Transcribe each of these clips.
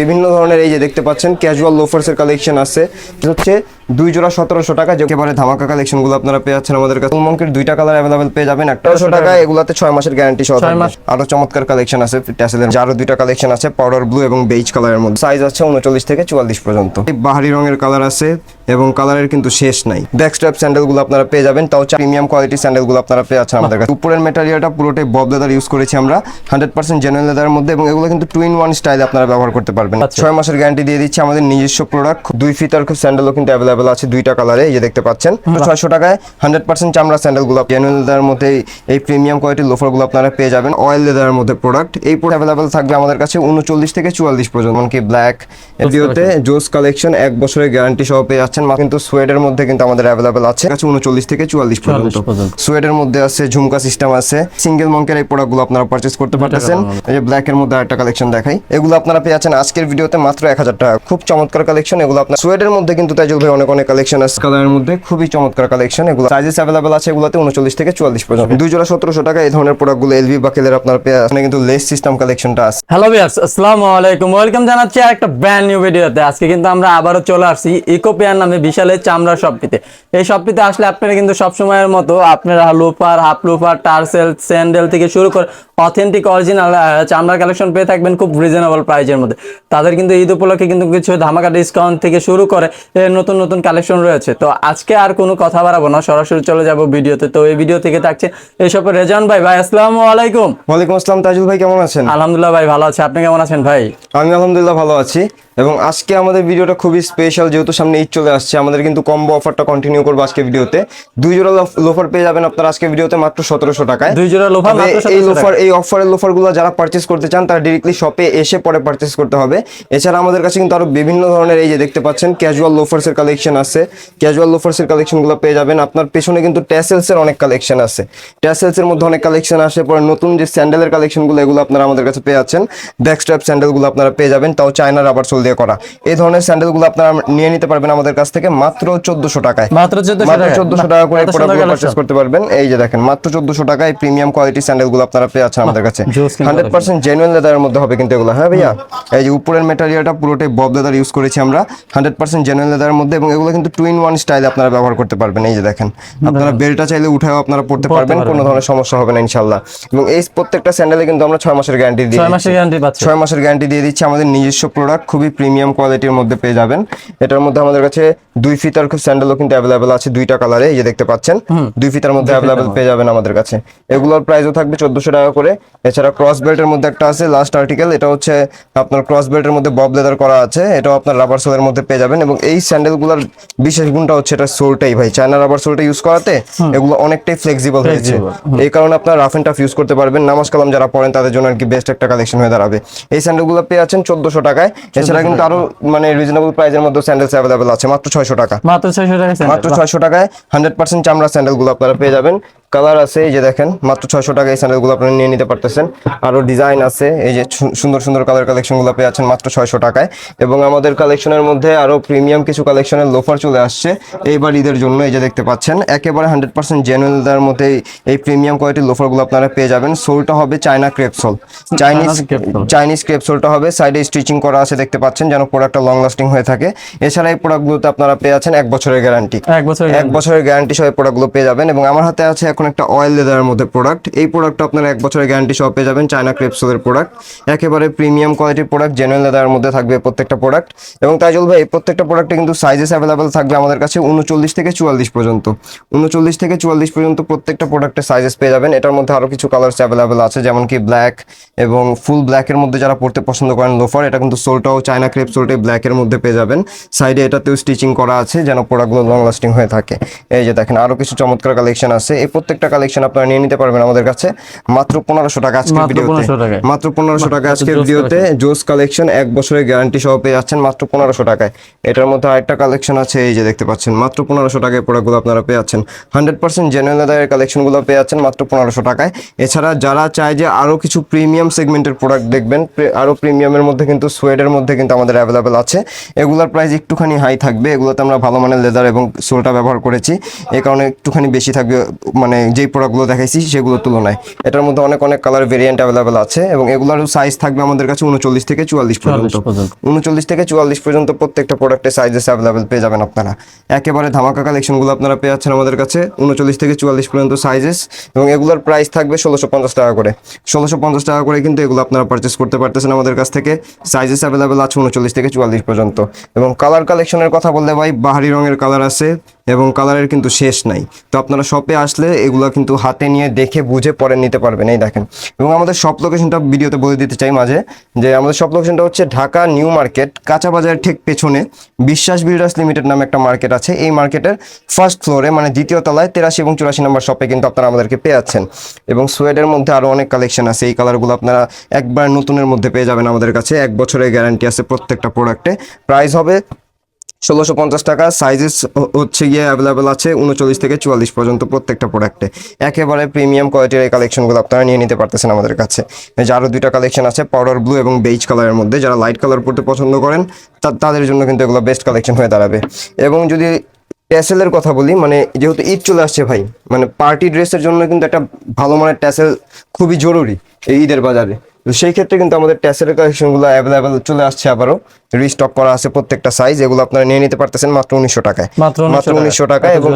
বিভিন্ন ধরনের এই যে দেখতে পাচ্ছেন ক্যাজুয়াল লোফার্সের কালেকশন আছে। হচ্ছে দুই জোড়া সতেরোশো টাকা যে একেবারে ধামাকা কালেকশনগুলো আপনারা পেয়ে যাচ্ছেন আমাদের কাছে। মঙ্কের দুইটা কালার অ্যাভেলেবেল পেয়ে যাবেন একটাশো টাকা। এগুলাতে ছয় মাসের গ্যারান্টি সহ আরও চমৎকার কালেকশন আছে ট্যাসেলের আরও দুইটা কালেকশন আছে পাউডার ব্লু এবং বেজ কালারের মধ্যে। সাইজ আছে উনচল্লিশ থেকে চুয়াল্লিশ পর্যন্ত। এই বাহারি রঙের কালার আছে এবং কালারের কিন্তু শেষ নাই। ব্যাক স্ট্র্যাপ স্যান্ডেলগুলো আপনারা পেয়ে যাবেন তাও প্রিমিয়াম কোয়ালিটির স্যান্ডেলগুলো আপনারা পেয়ে যাচ্ছেন আমাদের কাছে। উপরের মেটেরিয়ালটা পুরোটাই বব লেদার ইউজ করেছি আমরা হান্ড্রেড পার্সেন্ট জেনুইন লেদারের মধ্যে এবং এগুলো কিন্তু টু ইন ওয়ান স্টাইলে আপনারা ব্যবহার করতে পারবেন। আচ্ছা। ছয় মাসের গ্যারান্টি দিয়ে দিচ্ছি আমাদের নিজস্ব প্রোডাক্ট দুই ফিতার স্যান্ডেলও কিন্তু অ্যাভেলেবেল আছে দুইটা কালারে এই যে দেখতে পাচ্ছেন। ছয়শো টাকায় হান্ড্রেড পার্সেন্ট চামড়া স্যান্ডেলগুলো জেনুইন লেদারের মধ্যে এই প্রিমিয়াম কোয়ালিটির লোফারগুলো আপনারা পেয়ে যাবেন অয়েল লেদারের মধ্যে প্রোডাক্ট এই প্রোডাক্ট অ্যাভেলেবেল থাকবে আমাদের কাছে উনচল্লিশ থেকে চুয়াল্লিশ পর্যন্ত এমনকি ব্ল্যাক ভিডিওতে জোস কালেকশন এক বছরের গ্যারান্টি সহ পেয়ে যাচ্ছেন কিন্তু সোয়েডের মধ্যে কিন্তু আমাদের অ্যাভেলেবেল আছে। কাছে উনচল্লিশ থেকে চুয়াল্লিশ পর্যন্ত। সোয়েডের মধ্যে আছে ঝুমকা সিস্টেম আছে সিঙ্গেল মঙ্কের এই প্রোডাক্টগুলো আপনারা পারচেস করতে পারতেছেন। এই যে ব্ল্যাক এর মধ্যে আরেকটা কালেকশন দেখাই। এগুলো আপনারা পেয়ে যাচ্ছেন আজকের ভিডিওতে মাত্র এক হাজার টাকা। খুব চমৎকার কালেকশন এগুলো আপনার সোয়েডের মধ্যে কিন্তু তাইজুল ভাই অনেক অনেক কালেকশন আছে। কালারের মধ্যে খুবই চমৎকার কালেকশন এগুলো সাইজেস অ্যাভেলেবেল আছে এগুলোতে উনচল্লিশ থেকে চুয়াল্লিশ পর্যন্ত। দুই জোড়া সতেরোশো টাকা এই ধরনের প্রোডাক্টগুলো এলভি বাকেলের আপনারা পেয়ে যাচ্ছেন কিন্তু লেস সিস্টেম কালেকশনটা আছে। হ্যালো ভিউয়ার্স আসসালামু আলাইকুম। ওয়েলকাম জানাচ্ছি একটা ব্র্যান্ড নিউ ভিডিওতে আজকে কিন্তু আমরা আবারও চলে আসছি ইকোপিয়ার নামে বিশালের চামড়া শপটিতে এই শপটিতে আসলে আপনারা কিন্তু সবসময়ের মতো আপনারা loafer half loafer tassel sandal থেকে শুরু করে অথেন্টিক অরিজিনাল চামড়ার কালেকশন পেয়ে থাকবেন খুব রিজনেবল প্রাইজের মধ্যে। তাদের কিন্তু ঈদ উপলক্ষে কিন্তু কিছু ধামাকা ডিসকাউন্ট থেকে শুরু করে নতুন নতুন নতুন কালেকশন রয়েছে। তো আজকে আর কোনো কথা বাড়াবো না সরাসরি চলে যাব ভিডিওতে। তো এই ভিডিও থেকে থাকছে এসব রেজান ভাই। ভাই আসসালামু আলাইকুম। ওয়ালাইকুম আসসালাম তাজুল ভাই কেমন আছেন? আলহামদুলিল্লাহ ভাই ভালো আছে। আপনি কেমন আছেন ভাই? আমি আলহামদুলিল্লাহ ভালো আছি। এবং আজকে আমাদের ভিডিওটা খুবই স্পেশাল যেহেতু সামনে ঈদ চলে আসছে আমাদের কিন্তু কম্বো অফারটা কন্টিনিউ করব আজকে ভিডিওতে। দুই জোড়া লোফার পেয়ে যাবেন আপনারা আজকে ভিডিওতে মাত্র সতেরোশো টাকায়। দুই জোড়া লোফার মাত্র এই 1700 লোফার এই অফারের লোফারগুলো যারা পারচেস করতে চান তারা ডিরেক্টলি শপে এসে পরে পারচেস করতে হবে। এছাড়া আমাদের কাছে কিন্তু আরও বিভিন্ন ধরনের এই যে দেখতে পাচ্ছেন ক্যাজুয়াল লোফার্সের কালেকশন আছে। ক্যাজুয়াল লোফার্সের কালেকশনগুলো পেয়ে যাবেন। আপনার পেছনে কিন্তু ট্যাসেলসের অনেক কালেকশন আছে। ট্যাসেলসের মধ্যে অনেক কালেকশন আসে পরে নতুন যে স্যান্ডেলের কালেকশনগুলো এগুলো আপনারা আমাদের কাছে পেয়ে যাচ্ছেন। ব্যাক স্ট্র্যাপ স্যান্ডেলগুলো আপনারা পেয়ে যাবেন। তাও চায়না রাবার সোল দিয়ে করা। এই ধরনের স্যান্ডেলগুলো আপনারা নিয়ে নিতে পারবেন আমাদের কাছ থেকে মাত্র চোদ্দশো টাকায়। মাত্র 1400 মাত্র টাকা চোদ্দশো টাকা করে প্রোডাক্টগুলো পারচেস করতে পারবেন। এই যে দেখেন মাত্র চোদ্দশো টাকায় প্রিমিয়াম কোয়ালিটি স্যান্ডেলগুলো আপনারা পেয়ে যাচ্ছেন আমাদের কাছে। হান্ড্রেড পার্সেন্ট জেনুইন লেদারের মধ্যে হবে কিন্তু এগুলো হ্যাঁ ভাইয়া? এই যে উপরের মেটেরিয়ালটা পুরোটাই বব লেদার ইউজ করেছি আমরা। হান্ড্রেড পার্সেন্ট জেনুইন লেদারের মধ্যে এবং এগুলো কিন্তু টু ইন ওয়ান স্টাইলে আপনারা ব্যবহার করতে পারবেন। এই যে দেখেন আপনারা বেলটা চাইলে উঠেও আপনারা পড়তে পারবেন কোনো ধরনের সমস্যা হবে না ইনশাল্লাহ এবং এই প্রত্যেকটা স্যান্ডেলে কিন্তু আমরা ছয় মাসের গ্যারান্টি দিয়ে ছয় দিচ্ছি। মাসের গ্যারান্টি ছয় মাসের গ্যারান্টি দিয়ে দিচ্ছি আমাদের নিজস্ব প্রোডাক্ট খুবই প্রিমিয়াম কোয়ালিটির মধ্যে পেয়ে যাবেন। এটার মধ্যে আমাদের কাছে দুই ফিতার স্যান্ডেলও কিন্তু অ্যাভেলেবেল আছে দুইটা কালারে এই যে দেখতে পাচ্ছেন দুই ফিতার মধ্যে অ্যাভেলেবেল পেয়ে যাবেন আমাদের কাছে। এগুলোর প্রাইসও থাকবে চোদ্দশো টাকা করে। এছাড়া ক্রস বেল্টের মধ্যে একটা আছে লাস্ট আর্টিকেল এটা হচ্ছে আপনার ক্রস বেল্টের মধ্যে বব লেদার করা আছে এটাও আপনার রাবার সোলের মধ্যে পেয়ে যাবেন এবং এই স্যান্ডেলগুলোর বিশেষ গুণটা হচ্ছে এটা সোলটাই ভাই। চায়না রাবার সোলটা ইউজ করাতে এগুলো অনেকটাই ফ্লেক্সিবল হয়েছে এই কারণে আপনার রাফ এন্ড টাফ ইউজ করতে পারবেন। নামাজ কালাম যারা পড়েন তাদের জন্য আর কি বেস্ট একটা কালেকশন হয়ে দাঁড়াবে। এই স্যান্ডেলগুলো পেয়ে আছেন চোদ্দশো টাকায়। এছাড়া কিন্তু আরও মানে রিজনেবল প্রাইসের মধ্যে স্যান্ডেলস অ্যাভেলেবেল আছে। মাত্র ছয়শো টাকা। মাত্র ছয়শো টাকা মাত্র ছয়শো টাকায় হান্ড্রেড পার্সেন্ট চামড়া স্যান্ডেলগুলো আপনারা পেয়ে যাবেন। কালার আছে এই যে দেখেন মাত্র ছয়শো টাকায় এই স্যান্ডেলগুলো আপনারা নিয়ে নিতে পারতেছেন। আরও ডিজাইন আছে এই যে সুন্দর সুন্দর কালার কালেকশনগুলো পেয়ে আছেন মাত্র ছয়শো টাকায়। এবং আমাদের কালেকশনের মধ্যে আরও প্রিমিয়াম কিছু কালেকশনের লোফার চলে আসছে এইবার ঈদের জন্য এই যে দেখতে পাচ্ছেন একেবারে হান্ড্রেড পার্সেন্ট জেনুয়েলদার মধ্যে এই- এই প্রিমিয়াম কোয়ালিটির লোফারগুলো আপনারা পেয়ে যাবেন। সোলটা হবে China crepe sole. Chinese Chinese crepe সোলটা হবে সাইডে স্টিচিং করা আছে দেখতে পাচ্ছেন যেন প্রোডাক্টটা লং লাস্টিং হয়ে থাকে। এছাড়া এই প্রোডাক্টগুলোতে আপনারা পেয়ে যাচ্ছেন এক বছরের গ্যারান্টি এক এক বছরের গ্যারান্টি সহ প্রোডাক্টগুলো পেয়ে যাবেন। এবং আমার হাতে আছে এখন একটা অয়েল লেদারের মধ্যে প্রোডাক্ট এই প্রোডাক্টটা আপনারা এক বছরের গ্যারান্টি সহ পেয়ে যাবেন চায়না ক্রেপসোলের প্রোডাক্ট একেবারে প্রিমিয়াম কোয়ালিটির প্রোডাক্ট জেনুইন লেদারের মধ্যে থাকবে প্রত্যেকটা প্রোডাক্ট এবং তাইজুল ভাই, এই প্রত্যেকটা প্রোডাক্টে কিন্তু সাইজেস অ্যাভেলেবেল থাকবে আমাদের কাছে উনচল্লিশ থেকে চুয়াল্লিশ পর্যন্ত। উনচল্লিশ থেকে চুয়াল্লিশ পর্যন্ত প্রত্যেকটা প্রোডাক্টের সাইজেস পেয়ে যাবেন। এটার মধ্যে আরও কিছু কালার্স অ্যাভেলেবেল আছে, যেমন কি ব্ল্যাক এবং ফুল ব্ল্যাকের মধ্যে যারা পড়তে পছন্দ করেন লোফার এটা কিন্তু সোলটাও চায়না ক্রেপ সোলটাই ব্ল্যাকের মধ্যে পেয়ে যাবেন। সাইডে এটাতেও স্টিচিং করা আছে, যেন প্রোডাক্টগুলো লং লাস্টিং হয়ে থাকে। এই যে দেখেন আরও কিছু চমৎকার কালেকশন আছে। এই প্রত্যেকটা কালেকশন আপনারা নিয়ে নিতে পারবেন আমাদের কাছে। মাত্র পনেরোশো টাকা আজকের ভিডিওতে 1500 টাকায়। মাত্র পনেরোশো টাকা আজকের ভিডিওতে জোস কালেকশন এক বছরের গ্যারান্টি সহ পেয়ে যাচ্ছেন মাত্র পনেরোশো টাকায়। এটার মধ্যে আরেকটা কালেকশন আছে এই যে দেখতে পাচ্ছেন মাত্র পনেরোশো টাকায় প্রোডাক্টগুলো আপনারা পেয়ে যাচ্ছেন। হান্ড্রেড পার্সেন্ট জেনুইন লেদারের কালেকশনগুলো পেয়ে যাচ্ছেন মাত্র পনেরোশো টাকায়। এছাড়া যারা চায় যে আরও কিছু প্রিমিয়াম সেগমেন্টের প্রোডাক্ট দেখবেন প্রে- আরও প্রিমিয়ামের মধ্যে কিন্তু সোয়েডের মধ্যে কিন্তু আমাদের অ্যাভেলেবেল আছে। এগুলোর প্রাইস একটুখানি হাই থাকবে। এগুলোতে আমরা ভালো মানের লেদার এবং সোলটা ব্যবহার করেছি। এই কারণে একটুখানি বেশি থাকবে মানে মানে যেই প্রোডাক্টগুলো দেখাইছি সেগুলোর তুলনায়। এটার মধ্যে অনেক অনেক কালার ভেরিয়েন্ট অ্যাভেলেবেল আছে এবং এগুলোর সাইজ থাকবে আমাদের কাছে উনচল্লিশ থেকে চুয়াল্লিশ পর্যন্ত। উনচল্লিশ থেকে চুয়াল্লিশ পর্যন্ত প্রত্যেকটা প্রোডাক্টের সাইজেস অ্যাভেলেবেল পেয়ে যাবেন আপনারা। একেবারে ধামাকা কালেকশনগুলো আপনারা পেয়ে যাচ্ছেন আমাদের কাছে উনচল্লিশ থেকে চুয়াল্লিশ পর্যন্ত সাইজেস এবং এগুলোর প্রাইস থাকবে ষোলোশো পঞ্চাশ টাকা করে। ষোলোশো পঞ্চাশ টাকা করে কিন্তু এগুলো আপনারা পারচেস করতে পারতেছেন আমাদের কাছ থেকে। সাইজেস অ্যাভেলেবেল আছে উনচল্লিশ থেকে চুয়াল্লিশ পর্যন্ত। এবং কালার কালেকশনের কথা বললে ভাই বাহারি রঙের কালার আছে এবং কালারের কিন্তু শেষ নাই। তো আপনারা শপে আসলে এগুলো কিন্তু হাতে নিয়ে দেখে, বুঝে পরে নিতে পারবেন। এই দেখেন। এবং আমাদের শপ লোকেশনটা ভিডিওতে বলে দিতে চাই মাঝে যে, আমাদের শপ লোকেশনটা হচ্ছে ঢাকা নিউ মার্কেট, কাঁচা বাজারের ঠিক পেছনে বিশ্বাস বিল্ডার্স লিমিটেড নামে একটা মার্কেট আছে। এই মার্কেটের ফার্স্ট ফ্লোরে মানে দ্বিতীয় তলায় তেরাশি এবং চুরাশি নম্বর শপে কিন্তু আপনারা আমাদেরকে পেয়ে যাচ্ছেন। এবং সোয়েডের মধ্যে আরও অনেক কালেকশন আছে। এই কালারগুলো আপনারা একবার নতুনের মধ্যে পেয়ে যাবেন আমাদের কাছে। এক বছরের গ্যারান্টি আছে প্রত্যেকটা প্রোডাক্টে প্রাইস হবে ষোলোশো পঞ্চাশ টাকা। সাইজেস হচ্ছে গিয়ে অ্যাভেলেবেল আছে উনচল্লিশ থেকে চুয়াল্লিশ পর্যন্ত প্রত্যেকটা প্রোডাক্টে একেবারে প্রিমিয়াম কোয়ালিটির এই কালেকশনগুলো আপনারা নিয়ে নিতে পারতেছেন আমাদের কাছে। এই যে আরও দুইটা কালেকশন আছে পাউডার ব্লু এবং বেজ কালারের মধ্যে। যারা লাইট কালার পড়তে পছন্দ করেন তাদের জন্য কিন্তু এগুলো বেস্ট কালেকশন হয়ে দাঁড়াবে। এবং যদি ট্যাসেলের কথা বলি মানে যেহেতু ঈদ চলে আসছে ভাই মানে পার্টি ড্রেসের জন্য কিন্তু একটা ভালো মানের ট্যাসেল খুবই জরুরি এই ঈদের বাজারে। তো সেই ক্ষেত্রে কিন্তু আমাদের ট্যাসেলের কালেকশনগুলো অ্যাভেলেবেল চলে আসছে আবারও। রিস্টক করা আছে প্রত্যেকটা সাইজ এগুলো আপনারা নিয়ে নিতে পারতেছেন মাত্র উনিশশো টাকায়। মাত্র উনিশশো টাকা টাকায়। এবং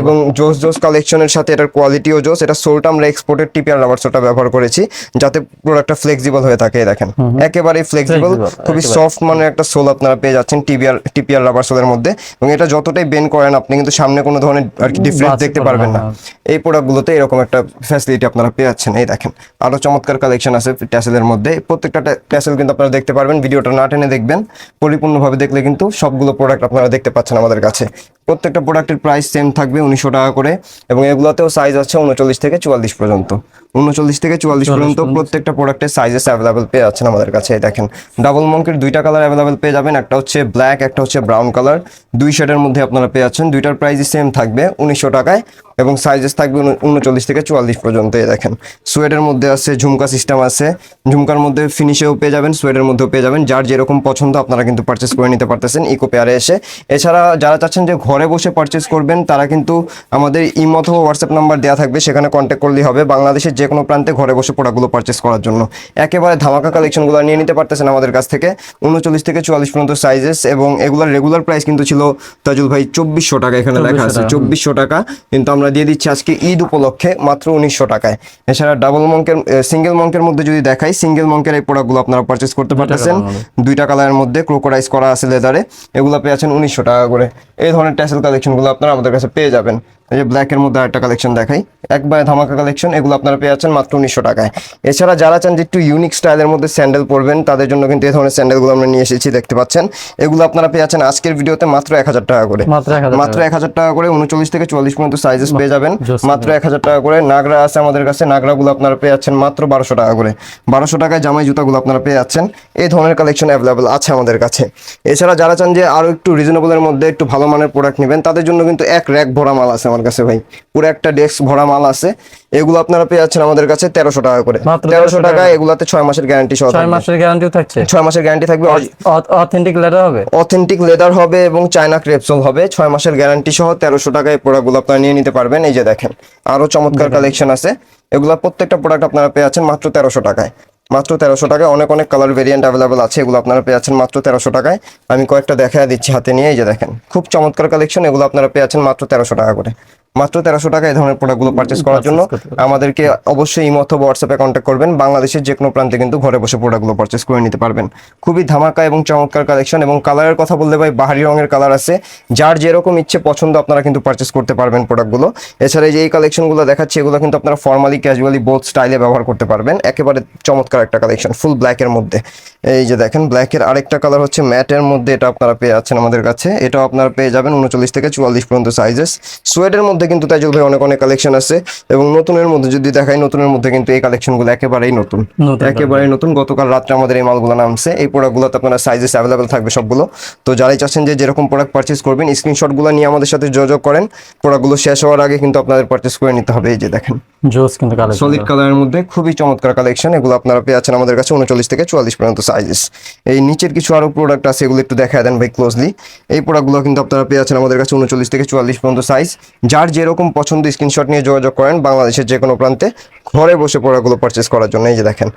এবং জোস জোস কালেকশনের সাথে এটার কোয়ালিটিও জোস। এটা সোলটা আমরা এক্সপোর্টের টিপিআর রাবার সোলটা ব্যবহার করেছি যাতে প্রোডাক্টটা ফ্লেক্সিবল হয়ে থাকে দেখেন। একেবারেই ফ্লেক্সিবল খুবই সফট মানের একটা সোল আপনারা পেয়ে যাচ্ছেন টিপিআর টিপিআর রাবার সোলের মধ্যে। এবং এটা যতটাই বেন করেন আপনি কিন্তু সামনে কোনো ধরনের আর কি ডিফারেন্স দেখতে পারবেন না। না, এই প্রোডাক্টগুলোতে এরকম একটা ফ্যাসিলিটি আপনারা পেয়ে যাচ্ছেন এই দেখেন। আরও চমৎকার কালেকশন আছে ট্যাসেলের মধ্যে প্রত্যেকটা প্যাসেল কিন্তু আপনারা দেখতে পারবেন। ভিডিওটা না টেনে দেখবেন। পরিপূর্ণভাবে দেখলে কিন্তু সবগুলো প্রোডাক্ট আপনারা দেখতে পাচ্ছেন আমাদের কাছে। প্রত্যেকটা প্রোডাক্টের প্রাইস সেম থাকবে উনিশশো টাকা করে এবং এগুলোতেও সাইজ আছে উনচল্লিশ থেকে চুয়াল্লিশ পর্যন্ত। উনচল্লিশ থেকে চুয়াল্লিশ পর্যন্ত প্রত্যেকটা প্রোডাক্টের সাইজেস অ্যাভেলেবেল পেয়ে যাচ্ছেন আমাদের কাছে দেখেন। ডাবল মঙ্কের দুইটা কালার অ্যাভেলেবেল পেয়ে যাবেন একটা হচ্ছে ব্ল্যাক একটা হচ্ছে ব্রাউন কালার দুই শেডের মধ্যে আপনারা পেয়ে যাচ্ছেন দুইটার প্রাইসই সেম থাকবে উনিশশো টাকায় এবং সাইজেস থাকবে উন- উনচল্লিশ থেকে চুয়াল্লিশ পর্যন্ত দেখেন। সোয়েডের মধ্যে আছে ঝুমকা সিস্টেম আছে। ঝুমকার মধ্যে ফিনিশেও পেয়ে যাবেন সোয়েডের মধ্যেও পেয়ে যাবেন। যার যেরকম পছন্দ আপনারা কিন্তু পারচেস করে নিতে পারতেছেন ইকো পেয়ারে এসে। এছাড়া যারা চাচ্ছেন যে ঘরে বসে পারচেস করবেন তারা কিন্তু আমাদের ইম অথবা হোয়াটসঅ্যাপ নাম্বার দেওয়া থাকবে সেখানে কন্ট্যাক্ট করলেই হবে। বাংলাদেশের যে কোনো প্রান্তে ঘরে বসে প্রোডাক্টগুলো পারচেস করার জন্য। একেবারে ধামাকা কালেকশনগুলো নিয়ে নিতে পারতেছেন আমাদের কাছ থেকে। উনচল্লিশ থেকে চুয়াল্লিশ পর্যন্ত সাইজেস এবং এগুলোর রেগুলার প্রাইস কিন্তু ছিল তাজুল ভাই চব্বিশশো টাকা এখানে লেখা আছে চব্বিশশো টাকা। কিন্তু আমরা দিয়ে দিচ্ছি আজকে ঈদ উপলক্ষে মাত্র উনিশশো টাকায়। এছাড়া ডাবল মঙ্কের সিঙ্গেল মঙ্কের মধ্যে যদি দেখাই সিঙ্গেল মঙ্কের এই প্রোডাক্টগুলো আপনারা পারচেস করতে পারতেছেন। দুইটা কালারের মধ্যে ক্রোকোডাইজ করা আছে লেদারে এগুলো পেয়েছেন উনিশশো টাকা করে। এই ধরনের ট্যাসেল কালেকশনগুলো আপনারা আমাদের কাছে পেয়ে যাবেন। এই যে ব্ল্যাকের মধ্যে একটা কালেকশন দেখাই। একবারে ধামাকা কালেকশন এগুলো আপনারা পেয়ে যাচ্ছেন মাত্র উনিশশো টাকায়। এছাড়া যারা চান যে একটু ইউনিক স্টাইলের মধ্যে স্যান্ডেল পরবেন তাদের জন্য কিন্তু এই ধরনের স্যান্ডেলগুলো আমরা নিয়ে এসেছি দেখতে পাচ্ছেন। এগুলো আপনারা পেয়ে যাচ্ছেন আজকের ভিডিওতে মাত্র এক হাজার টাকা করে। মাত্র এক হাজার টাকা। করে উনচল্লিশ থেকে চল্লিশ পর্যন্ত সাইজেস পেয়ে যাবেন। মাত্র এক হাজার টাকা করে। নাগরা আছে আমাদের কাছে নাগরাগুলো আপনারা পেয়ে যাচ্ছেন মাত্র বারোশো টাকা করে। বারোশো টাকায় জামাই জুতাগুলো আপনারা পেয়ে যাচ্ছেন। এই ধরনের কালেকশন অ্যাভেলেবেল আছে আমাদের কাছে। এছাড়া যারা চান যে আরও একটু রিজনেবলের মধ্যে একটু ভালো মানের প্রোডাক্ট নেবেন তাদের জন্য কিন্তু এক র্যাক ভরা মাল আছে আমার কাছে ভাই। পুরো একটা ডেস্ক ভরা মাল আছে। এগুলো আপনারা পেয়ে যাচ্ছেন আমাদের কাছে তেরোশো টাকা করে। তেরোশো টাকা। এগুলাতে ছয় মাসের গ্যারান্টি সহ ছয় মাসের গ্যারান্টিও থাকছে? ছয় মাসের গ্যারান্টি থাকবে। অথেন্টিক লেটার হবে? অথেন্টিক লেদার হবে এবং চায়না ক্রেপসল হবে। ছয় মাসের গ্যারান্টি সহ তেরোশো টাকায় প্রোডাক্টগুলো আপনারা নিয়ে নিতে পারবেন। এই যে দেখেন আরও চমৎকার কালেকশন আছে। এগুলা প্রত্যেকটা প্রোডাক্ট আপনারা পেয়ে যাচ্ছেন মাত্র তেরোশো টাকায়। মাত্র তেরোশো টাকায় অনেক অনেক কালার ভেরিয়েন্ট অ্যাভেলেবেল আছে, এগুলো আপনারা পেয়ে যাচ্ছেন মাত্র তেরোশো টাকায়। আমি কয়েকটা দেখা দিচ্ছি হাতে নিয়ে, এই যে দেখেন। খুব চমৎকার কালেকশন এগুলো আপনারা পেয়ে যাচ্ছেন মাত্র তেরোশো টাকা করে। মাত্র তেরোশো টাকা এই ধরনের প্রোডাক্টগুলো পারচেস করার জন্য। আমাদেরকে অবশ্যই ইমো অথবা হোয়াটসঅ্যাপে কন্ট্যাক্ট করবেন। বাংলাদেশের যে কোনো প্রান্তে কিন্তু ঘরে বসে প্রোডাক্টগুলো পারচেস করে নিতে পারবেন। খুবই ধামাকা এবং চমৎকার কালেকশন এবং কালারের কথা বললে ভাই বাহারি রঙের কালার আছে। যার যেরকম ইচ্ছে পছন্দ আপনারা কিন্তু পারচেস করতে পারবেন প্রোডাক্টগুলো এছাড়া এই যে এই কালেকশনগুলো দেখাচ্ছি এগুলো কিন্তু আপনারা ফর্মালি ক্যাজুয়ালি বোথ স্টাইলে ব্যবহার করতে পারবেন। একেবারে চমৎকার একটা কালেকশন ফুল ব্ল্যাকের মধ্যে। এই যে দেখেন ব্ল্যাকের আরেকটা কালার হচ্ছে ম্যাটের মধ্যে এটা আপনারা পেয়ে যাচ্ছেন আমাদের কাছে। এটাও আপনারা পেয়ে যাবেন উনচল্লিশ থেকে চুয়াল্লিশ পর্যন্ত সাইজেস সোয়েটের মধ্যে কিন্তু তাইজুল ভাই অনেক অনেক কালেকশন আছে এবং নতুনের মধ্যে যদি দেখাই নতুনের মধ্যে কিন্তু এই কালেকশনগুলো একেবারেই নতুন। একেবারেই নতুন। গতকাল রাত্রে আমাদের এই মালগুলো নামছে। এই প্রোডাক্টগুলোতে আপনারা সাইজেস অ্যাভেলেবেল থাকবে সবগুলো। তো যারাই চাচ্ছেন যে যেরকম প্রোডাক্ট পারচেস করবেন স্ক্রিনশটগুলো নিয়ে আমাদের সাথে যোগাযোগ করেন। প্রোডাক্টগুলো শেষ হওয়ার আগে কিন্তু আপনাদের পারচেস করে নিতে হবে। এই যে দেখেন। জোস কিন্তু কালেকশন সলিড কালারের মধ্যে খুবই চমৎকার কালেকশন এগুলো আপনারা পেয়ে যাচ্ছেন আমাদের কাছে উনচল্লিশ থেকে চুয়াল্লিশ পর্যন্ত সাইজেস এই নিচের কিছু আরও প্রোডাক্ট আছে এগুলো একটু দেখা দেন ভাই ক্লোজলি এই প্রোডাক্টগুলো কিন্তু আপনারা পেয়ে আছেন আমাদের কাছে উনচল্লিশ থেকে চুয়াল্লিশ পর্যন্ত সাইজ যার যেরকম পছন্দ স্ক্রিনশট নিয়ে যোগাযোগ করেন বাংলাদেশের যে কোনো প্রান্তে, ঘরে বসে প্রোডাক্টগুলো পারচেস করার জন্য। এই যে দেখেন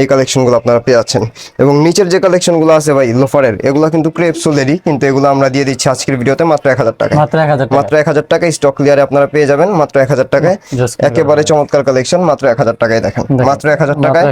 এই কালেকশনগুলো আপনারা পেয়ে যাচ্ছেন। এবং নিচের যে কালেকশনগুলো আছে ভাই লোফারের এগুলো কিন্তু ক্রেপ সোলেরই কিন্তু এগুলো আমরা দিয়ে দিচ্ছি আজকের ভিডিওতে মাত্র এক হাজার টাকা মাত্র এক হাজার মাত্র এক হাজার টাকায় স্টক ক্লিয়ারে আপনারা পেয়ে যাবেন মাত্র এক হাজার টাকায়। একেবারে চমৎকার কালেকশন মাত্র এক হাজার টাকায় দেখেন। মাত্র এক হাজার টাকায়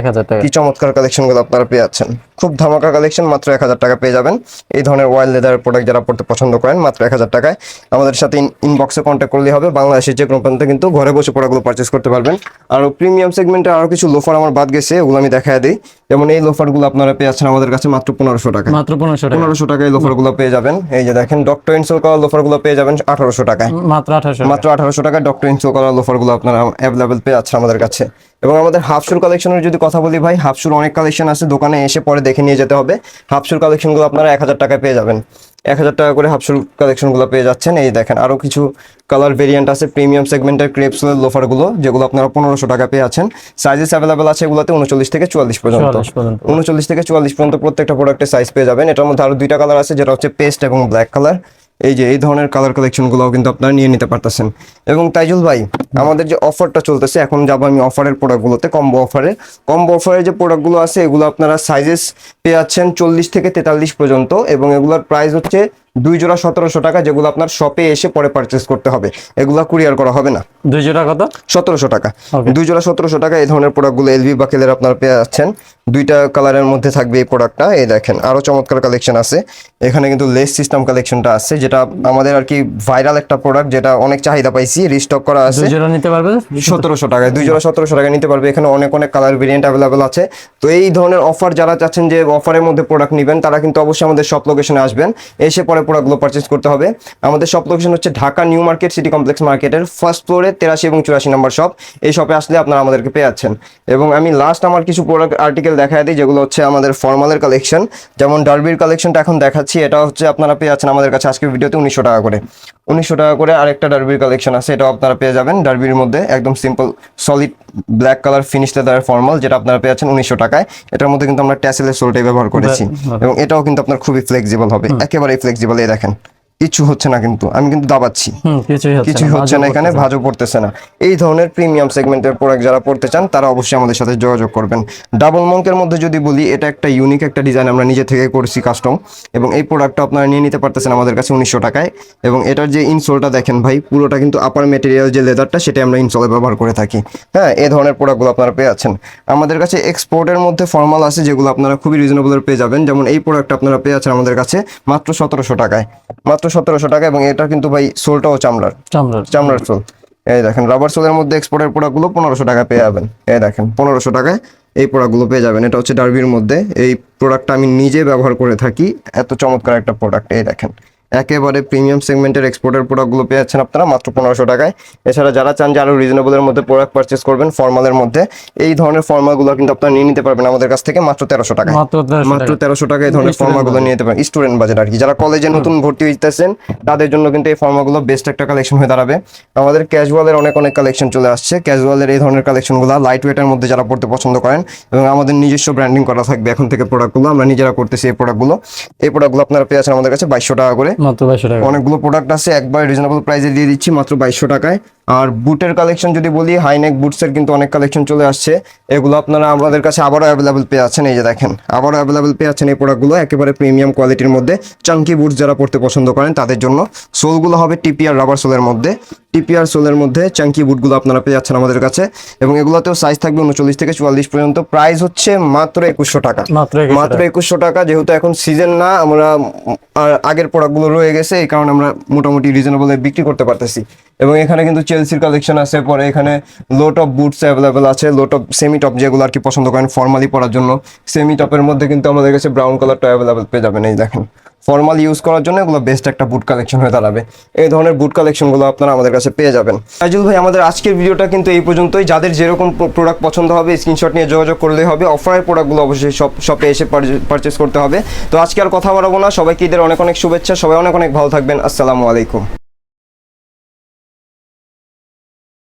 কি চমৎকার কালেকশনগুলো আপনারা পেয়ে যাচ্ছেন। খুব ধামাকা কালেকশন মাত্র এক হাজার টাকা পেয়ে যাবেন। এই ধরনের ওয়াইল লেদার প্রোডাক্ট যারা পড়তে পছন্দ করেন মাত্র এক হাজার টাকায়। আমাদের সাথে ইনবক্সে কন্ট্যাক্ট করলে হবে। বাংলাদেশের যে কোনো প্রান্তে কিন্তু ঘরে বসে প্রোডাক্টগুলো পারচেস করতে পারবেন। আর প্রিমিয়াম সেগমেন্টে আরও কিছু লোফার আমার বাদ গেছে ওগুলো আমি দেখা দিই। যেমন এই লোফারগুলো আপনারা পেয়ে যাচ্ছেন আমাদের কাছে মাত্র পনেরোশো টাকা। মাত্র পনেরোশো টাকা। পনেরোশো টাকায় লোফারগুলো পেয়ে যাবেন। এই যে দেখেন ডক্টর ইনসোল করা লোফারগুলো পেয়ে যাবেন আঠারোশো টাকায়। মাত্র আঠারোশো মাত্র আঠারোশো টাকায় ডক্টর ইনসোল করা লোফারগুলো আপনারা অ্যাভেলেবেল পেয়ে যাচ্ছেন আমাদের কাছে। এবং আমাদের হাফশুর কালেকশনের যদি কথা বলি ভাই হাফশুর অনেক কালেকশন আছে। দোকানে এসে পরে দেখে নিয়ে যেতে হবে। হাফশুর কালেকশনগুলো আপনারা এক হাজার টাকায় পেয়ে যাবেন। এক হাজার টাকা করে হাফশুর কালেকশনগুলো পেয়ে যাচ্ছেন। এই দেখেন আরও কিছু কালার ভেরিয়েন্ট আছে। প্রিমিয়াম সেগমেন্টের ক্রেপসের লোফারগুলো যেগুলো আপনারা পনেরোশো টাকা পেয়ে আছেন। সাইজেস অ্যাভেলেবেল আছে এগুলোতে উনচল্লিশ থেকে চুয়াল্লিশ পর্যন্ত। 44 পর্যন্ত। উনচল্লিশ থেকে চুয়াল্লিশ পর্যন্ত প্রত্যেকটা প্রোডাক্টের সাইজ পেয়ে যাবেন। এটার মধ্যে আরও দুইটা কালার আছে যেটা হচ্ছে পেস্ট এবং ব্ল্যাক কালার এই যে, এই ধরনের কালার কালেকশনগুলোও কিন্তু আপনারা নিয়ে নিতে পারতেছেন। এবং তাইজুল ভাই, আমাদের যে অফারটা চলতেছে, এখন যাব আমি অফারের প্রোডাক্টগুলোতে কম্বো অফারে কম্বো অফারে যে প্রোডাক্টগুলো আছে, এগুলো আপনারা সাইজেস পেয়ে যাচ্ছেন চল্লিশ থেকে তেতাল্লিশ পর্যন্ত, এবং এগুলোর প্রাইস হচ্ছে দুই জোড়া সতেরোশো টাকা যেগুলো আপনার শপে এসে পরে পারচেস করতে হবে। এগুলো কুরিয়ার করা হবে না। দুই জোড়া কত? সতেরোশো টাকা। দুই জোড়া সতেরোশো টাকা এই ধরনের প্রোডাক্টগুলো এলভি বাকেলের আপনারা পেয়ে যাচ্ছেন। দুইটা কালারের মধ্যে থাকবে এই প্রোডাক্টটা এই দেখেন আরও চমৎকার কালেকশন আছে। এখানে কিন্তু লেস সিস্টেম কালেকশনটা আছে যেটা আমাদের আর কি ভাইরাল একটা প্রোডাক্ট যেটা অনেক চাহিদা পাইছি রিস্টক করা আছে। জোড়া নিতে পারবে? সতেরোশো টাকায় দুই জোড়া সতেরোশো টাকায় নিতে পারবে। এখানে অনেক অনেক কালার ভেরিয়েন্ট অ্যাভেলেবেল আছে। তো এই ধরনের অফার যারা চাচ্ছেন যে অফারের মধ্যে প্রোডাক্ট নেবেন তারা কিন্তু অবশ্যই আমাদের শপ লোকেশনে আসবেন। এসে পরে প্রোডাক্টগুলো পারচেস করতে হবে। আমাদের শপ লোকেশন হচ্ছে Dhaka New Market City Complex মার্কেটের ফার্স্ট ফ্লোরে তেরাশি এবং চুরাশি নম্বর শপ এই শপে আসলে আপনারা আমাদেরকে পেয়ে যাচ্ছেন। এবং আমি লাস্ট আমার কিছু প্রোডাক্ট আর্টিকেল দেখা দিই যেগুলো হচ্ছে আমাদের ফর্মালের কালেকশন যেমন ডার্বির কালেকশনটা এখন দেখাচ্ছি এটা হচ্ছে আপনারা পেয়ে যাচ্ছেন আমাদের কাছে আজকের ভিডিওতে উনিশশো টাকা করে। উনিশশো টাকা করে আরেকটা ডার্বির কালেকশন আছে এটাও আপনারা পেয়ে যাবেন। ডার্বির মধ্যে একদম simple solid black colour finish leather formal যেটা আপনারা পেয়ে যাচ্ছেন উনিশশো টাকায়। এটার মধ্যে কিন্তু আমরা ট্যাসেলের সোলটাই ব্যবহার করেছি। এবং এটাও কিন্তু আপনার খুবই ফ্লেক্সিবল হবে। একেবারেই ফ্লেক্সিবল এই দেখেন কিছু হচ্ছে না কিন্তু আমি কিন্তু দাবাচ্ছি। কিছুই হচ্ছে না, এখানে ভাজও পড়তেছে না। এই ধরনের প্রিমিয়াম সেগমেন্টের প্রোডাক্ট যারা পড়তে চান তারা অবশ্যই আমাদের সাথে যোগাযোগ করবেন। ডাবল মঙ্কের মধ্যে যদি বলি এটা একটা ইউনিক একটা ডিজাইন আমরা নিজে থেকে করছি কাস্টম এবং এই প্রোডাক্টটা আপনারা নিয়ে নিতে পারতেছেন আমাদের কাছে উনিশশো টাকায় এবং এটার যে ইনসোলটা দেখেন ভাই পুরোটা কিন্তু আপার মেটেরিয়াল যে লেদারটা সেটা আমরা ইনসোলে ব্যবহার করে থাকি। হ্যাঁ এই ধরনের প্রোডাক্টগুলো আপনারা পেয়ে যাচ্ছেন। আমাদের কাছে এক্সপোর্টের মধ্যে ফর্মাল আছে যেগুলো আপনারা খুবই রিজনেবলের পেয়ে যাবেন। যেমন এই প্রোডাক্ট আপনারা পেয়ে যাচ্ছেন আমাদের কাছে মাত্র সতেরোশো টাকায়। মাত্র সতেরোশো টাকা এবং এটা কিন্তু ভাই সোলটাও চামড়ার। চামড়ার। চামড়ার সোল এই দেখেন রাবার সোলের মধ্যে এক্সপোর্টের প্রোডাক্টগুলো পনেরোশো টাকা পেয়ে যাবেন। এই দেখেন পনেরোশো টাকায় এই প্রোডাক্টগুলো পেয়ে যাবেন। এটা হচ্ছে ডার্বির মধ্যে। এই প্রোডাক্টটা আমি নিজে ব্যবহার করে থাকি। এত চমৎকার একটা প্রোডাক্ট এই দেখেন। একেবারে প্রিমিয়াম সেগমেন্টের এক্সপোর্টের প্রোডাক্টগুলো পেয়ে যাচ্ছেন আপনারা মাত্র পনেরোশো টাকায়। এছাড়া যারা চান যে আরও রিজনেবলের মধ্যে প্রোডাক্ট পারচেস করবেন ফর্মালের মধ্যে এই ধরনের ফর্মালগুলো কিন্তু আপনারা নিয়ে নিতে পারবেন আমাদের কাছ থেকে মাত্র তেরোশো টাকায়। মাত্র তেরোশো টাকা। টাকা এই ধরনের ফর্মাগুলো নিয়ে যেতে পারেন। স্টুডেন্ট বাজেট আর কি। যারা কলেজে নতুন ভর্তি হইতেছেন তাদের জন্য কিন্তু এই ফর্মাগুলো বেস্ট একটা কালেকশন হয়ে দাঁড়াবে। আমাদের ক্যাজুয়ালের অনেক অনেক কালেকশন চলে আসছে। ক্যাজুয়ালের এই ধরনের কালেকশনগুলো লাইট ওয়েটের মধ্যে যারা পড়তে পছন্দ করেন এবং আমাদের নিজস্ব ব্র্যান্ডিং করা থাকবে এখন থেকে প্রোডাক্টগুলো আমরা নিজেরা করতেছি এই প্রোডাক্টগুলো এই প্রোডাক্টগুলো আপনারা পেয়ে আছেন আমাদের কাছে বাইশশো টাকা করে। মাত্র বাইশশো টাকা। অনেকগুলো প্রোডাক্ট আছে একবার রিজনেবল প্রাইসে দিয়ে দিচ্ছি মাত্র বাইশশো টাকায়। আর বুটের কালেকশন যদি বলি হাইনেক বুটসের কিন্তু অনেক কালেকশন চলে আসছে। এগুলো আপনারা আমাদের কাছে আবারও অ্যাভেলেবল পেয়ে আছেন এই যে দেখেন আবারও অ্যাভেলেবল পেয়ে আছেন এই প্রোডাক্টগুলো একেবারে প্রিমিয়াম কোয়ালিটির মধ্যে চাঙ্কি বুটস যারা পড়তে পছন্দ করেন তাদের জন্য সোলগুলো হবে টিপিআর রাবার সোলের মধ্যে। টিপিআর সোলের মধ্যে চাঙ্কি বুটগুলো আপনারা পেয়ে যাচ্ছেন আমাদের কাছে। এবং এগুলোতেও সাইজ থাকবে উনচল্লিশ থেকে চুয়াল্লিশ পর্যন্ত। প্রাইস হচ্ছে মাত্র একুশশো টাকা। মাত্র একুশশো টাকা। যেহেতু এখন সিজন না আমরা আগের প্রোডাক্টগুলো রয়ে গেছে এই কারণে আমরা মোটামুটি রিজনেবলে বিক্রি করতে পারতেছি। এবং এখানে কিন্তু চেলসির কালেকশন আছে, পরে এখানে লো টপ বুটস অ্যাভেলেবেল আছে লো টপ সেমি টপ যেগুলো আর কি পছন্দ করেন ফর্মালি পরার জন্য। সেমি টপের মধ্যে কিন্তু আমাদের কাছে ব্রাউন কালারটা অ্যাভেলেবেল পেয়ে যাবেন, এই দেখেন। ফর্মাল ইউজ করার জন্য এগুলো বেস্ট একটা বুট কালেকশন হয়ে দাঁড়াবে। এই ধরনের বুট কালেকশনগুলো আপনারা আমাদের কাছে পেয়ে যাবেন। আজুল ভাই, আমাদের আজকের ভিডিওটা কিন্তু এই পর্যন্তই। যাদের যেরকম প্রোডাক্ট পছন্দ হবে স্ক্রিনশট নিয়ে যোগাযোগ করলে হবে। অফারের প্রোডাক্টগুলো অবশ্যই সব শপে এসে পারচেস করতে হবে। তো আজকে আর কথা বাড়াবো না। সবাইকে ঈদের অনেক অনেক শুভেচ্ছা। সবাই অনেক অনেক ভালো থাকবেন। আসসালামু আলাইকুম।